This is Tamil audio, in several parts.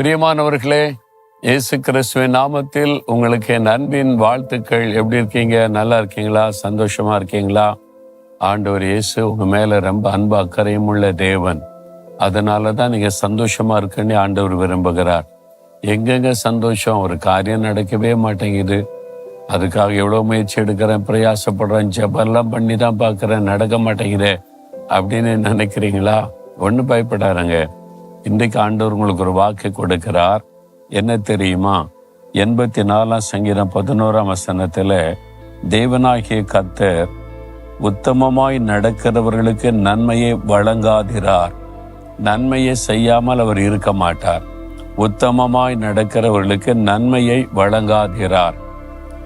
பிரியமானவர்களே இயேசு கிறிஸ்துவின் நாமத்தில் உங்களுக்கு என் அன்பின் வாழ்த்துக்கள். எப்படி இருக்கீங்க? நல்லா இருக்கீங்களா? சந்தோஷமா இருக்கீங்களா? ஆண்டவர் இயேசு உங்க மேல ரொம்ப அன்பு அக்கறையும் உள்ள தேவன். அதனால தான் நீங்க சந்தோஷமா இருக்குன்னு ஆண்டவர் விரும்புகிறார். எங்கெங்க சந்தோஷம்? ஒரு காரியம் நடக்கவே மாட்டேங்குது. அதுக்காக எவ்வளோ முயற்சி எடுக்கிறேன் பிரயாசப்படுறேன் ஜெபெல்லாம் பண்ணி தான் பார்க்குறேன் நடக்க மாட்டேங்குதே. அப்படின்னு நினைக்கிறீங்களா? ஒன்றும் பயப்படாருங்க இன்றைக்கு ஆண்டவர் உங்களுக்கு ஒரு வாக்கு கொடுக்கிறார். என்ன தெரியுமா? எண்பத்தி நாலாம் சங்கீதம் பதினோராம் வசனத்தில் தேவனாகிய கத்தர் உத்தமமாய் நடக்கிறவர்களுக்கு நன்மையை வழங்காதிரார். நன்மையை செய்யாமல் அவர் இருக்க மாட்டார். உத்தமமாய் நடக்கிறவர்களுக்கு நன்மையை வழங்காதிரார்.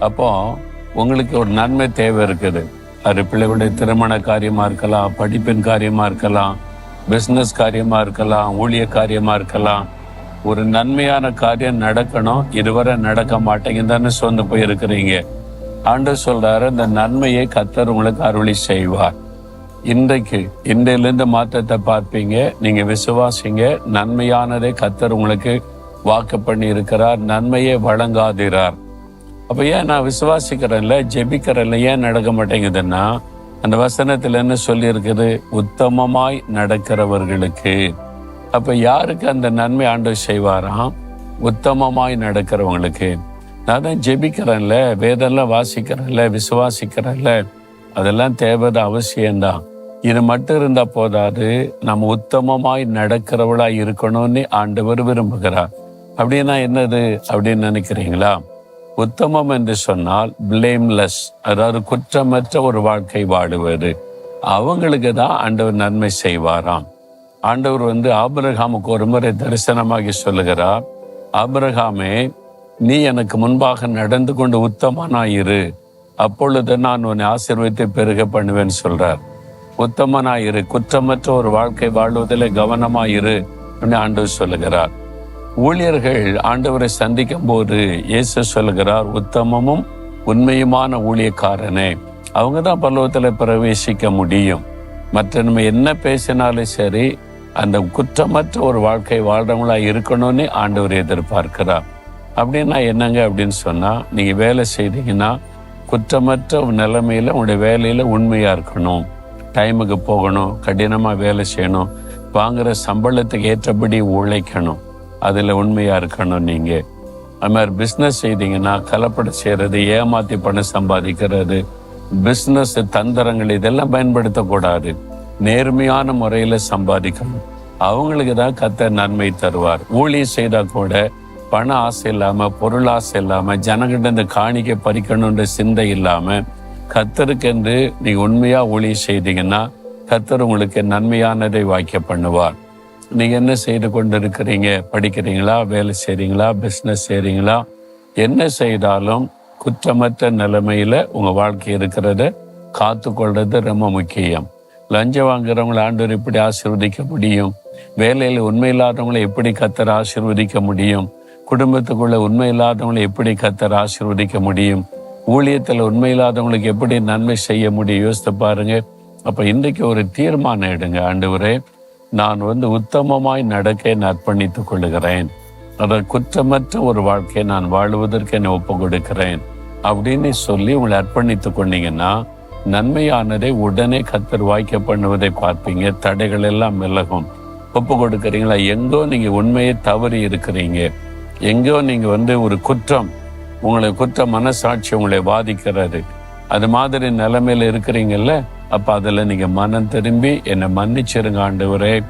அப்போ உங்களுக்கு ஒரு நன்மை தேவை இருக்குது. அது பிள்ளைகளுடைய திருமண காரியமாக இருக்கலாம் படிப்பின் காரியமாக இருக்கலாம் பிஸ்னஸ் காரியமா இருக்கலாம் ஊழிய காரியமா இருக்கலாம். ஒரு நன்மையான காரியம் நடக்கணும் இதுவரை நடக்க மாட்டேங்குதுன்னு சொந்து போயிருக்கிறீங்க. ஆண்டு சொல்றாரு இந்த நன்மையை கத்தர் உங்களுக்கு அருளி செய்வார். இன்றைக்கு இன்றையிலிருந்து மாற்றத்தை பார்ப்பீங்க நீங்க விசுவாசிங்க நன்மையானதை கத்தர் உங்களுக்கு வாக்கு பண்ணி இருக்கிறார் நன்மையை வழங்காதிரார். அப்ப ஏன் நான் விசுவாசிக்கிறேன்ல ஜெபிக்கிறேன்ல ஏன் நடக்க மாட்டேங்குதுன்னா அந்த வசனத்தில் என்ன சொல்லியிருக்குது? உத்தமமாய் நடக்கிறவர்களுக்கு. அப்போ யாருக்கு அந்த நன்மை ஆண்டு செய்வாராம்? உத்தமமாய் நடக்கிறவங்களுக்கு. நான் தான் ஜெபிக்கிறேன்ல வேதெல்லாம் வாசிக்கிறேன்ல விசுவாசிக்கிறேன்ல. அதெல்லாம் தேவைது அவசியம்தான். இது மட்டும் இருந்தா போதாது நம்ம உத்தமமாய் நடக்கிறவளா இருக்கணும்னு ஆண்டவர் விரும்புகிறார். அப்படின்னா என்னது? அப்படின்னு நினைக்கிறீங்களா? உத்தமம் என்று சொன்னால் பிளேம்லெஸ் அதாவது குற்றமற்ற ஒரு வாழ்க்கை வாடுவது. அவங்களுக்கு தான் ஆண்டவர் நன்மை செய்வாராம். ஆண்டவர் வந்து ஆபிரகாமுக்கு ஒரு முறை தரிசனமாகி சொல்லுகிறார் ஆபிரகாமே நீ எனக்கு முன்பாக நடந்து கொண்டு உத்தமனாயிரு. அப்பொழுது நான் உன்னை ஆசீர்வத்தை பெருக பண்ணுவேன்னு சொல்றார். உத்தமனாயிரு குற்றமற்ற ஒரு வாழ்க்கை வாழ்வதில் கவனமாயிரு அப்படின்னு ஆண்டவர் சொல்லுகிறார். ஊழியர்கள் ஆண்டவரை சந்திக்கும் போது இயேசு சொல்லுகிறார் உத்தமமும் உண்மையுமான ஊழியக்காரனே அவங்க தான் பல்லவத்தில் பிரவேசிக்க முடியும். மற்ற நம்ம என்ன பேசினாலும் சரி அந்த குற்றமற்ற ஒரு வாழ்க்கை வாழ்றவங்களா இருக்கணும்னு ஆண்டவர் எதிர்பார்க்கிறார். அப்படின்னா என்னங்க அப்படின்னு சொன்னா நீங்க வேலை செய்தீங்கன்னா குற்றமற்ற நிலைமையில உங்களுடைய வேலையில உண்மையா இருக்கணும். டைமுக்கு போகணும் கடினமா வேலை செய்யணும் வாங்குற சம்பளத்துக்கு ஏற்றபடி உழைக்கணும். அதில் உண்மையாக இருக்கணும் நீங்கள் அது மாதிரி பிஸ்னஸ் செய்தீங்கன்னா கலப்படம் செய்கிறது ஏமாற்றி பணம் சம்பாதிக்கிறது பிஸ்னஸ் தந்திரங்கள் இதெல்லாம் பயன்படுத்தக்கூடாது. நேர்மையான முறையில் சம்பாதிக்கணும். அவங்களுக்கு தான் கத்த நன்மை தருவார். ஊழியம் செய்தால் கூட பண ஆசை இல்லாமல் பொருள் ஆசை இல்லாமல் ஜனங்கிட்ட இந்த காணிக்கை பறிக்கணுன்ற சிந்தை இல்லாமல் கத்தருக்கென்று நீங்கள் உண்மையாக ஊழியம் செய்தீங்கன்னா கத்தர் உங்களுக்கு நன்மையானதை வாக்கிய பண்ணுவார். நீங்கள் என்ன செய்து கொண்டு இருக்கிறீங்க படிக்கிறீங்களா? வேலை செய்கிறீங்களா பிஸ்னஸ் செய்கிறீங்களா என்ன செய்தாலும் குற்றமற்ற நிலைமையில் உங்கள் வாழ்க்கை இருக்கிறத. காத்துக்கொள்வது ரொம்ப முக்கியம். லஞ்சம் வாங்குறவங்களை ஆண்டவர் எப்படி ஆசீர்வதிக்க முடியும்? வேலையில் உண்மை இல்லாதவங்களை எப்படி கத்தர் ஆசிர்வதிக்க முடியும்? குடும்பத்துக்குள்ள உண்மை இல்லாதவங்களை எப்படி கத்தர் ஆசிர்வதிக்க முடியும்? ஊழியத்தில் உண்மை இல்லாதவங்களுக்கு எப்படி நன்மை செய்ய முடியும்? யோசித்து பாருங்க. அப்போ இன்றைக்கு ஒரு தீர்மானம் எடுங்க ஆண்டவரே. நான் வந்து உத்தமமாய் நடக்க என்னை அர்ப்பணித்துக் கொள்ளுகிறேன். அதை குற்றமற்ற ஒரு வாழ்க்கையை நான் வாழுவதற்கு என்னை ஒப்பு கொடுக்கிறேன். அப்படின்னு சொல்லி உங்களை அர்ப்பணித்துக் கொண்டீங்கன்னா நன்மையானதை உடனே கத்தர் வாய்க்க பண்ணுவதை பார்ப்பீங்க. தடைகள் எல்லாம் விலகும். ஒப்பு கொடுக்குறீங்களா? எங்கோ நீங்க உண்மையை தவறி இருக்கிறீங்க. எங்கோ நீங்க வந்து ஒரு குற்றம் உங்களை குற்ற மனசாட்சி உங்களை பாதிக்கிறது அது மாதிரி நிலைமையில இருக்கிறீங்கல்ல? அப்போ அதில் நீங்கள் மனம் திரும்பி என்னை மன்னிச்சிருங்க ஆண்டவரே.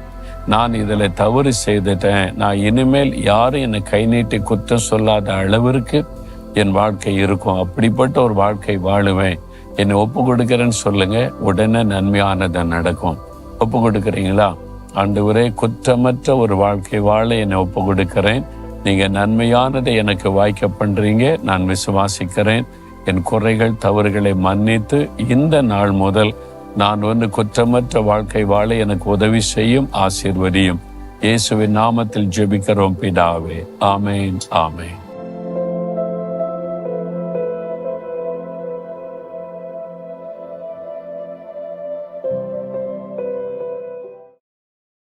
நான் இதில் தவறு செய்துட்டேன். நான் இனிமேல் யாரும் என்னை கை நீட்டி குற்றம் சொல்லாத அளவிற்கு என் வாழ்க்கை இருக்கும். அப்படிப்பட்ட ஒரு வாழ்க்கை வாழுவேன். என்னை ஒப்பு கொடுக்குறேன்னு சொல்லுங்க. உடனே நன்மையானது நடக்கும். ஒப்பு கொடுக்குறீங்களா? ஆண்டவரே குற்றமற்ற ஒரு வாழ்க்கை வாழ என்னை ஒப்பு கொடுக்கிறேன். நீங்கள் நன்மையானதை எனக்கு வாய்க்க பண்ணுறீங்க நான் விசுவாசிக்கிறேன். என் குறைகள் தவறுகளை மன்னித்து இந்த நாள் முதல் நான் வந்து குற்றமற்ற வாழ்க்கை வாழ எனக்கு உதவி செய்யும் ஆசீர்வதியும். இயேசுவின் நாமத்தில் ஜெபிக்கிறோம் பிதாவே. ஆமேன் ஆமேன்.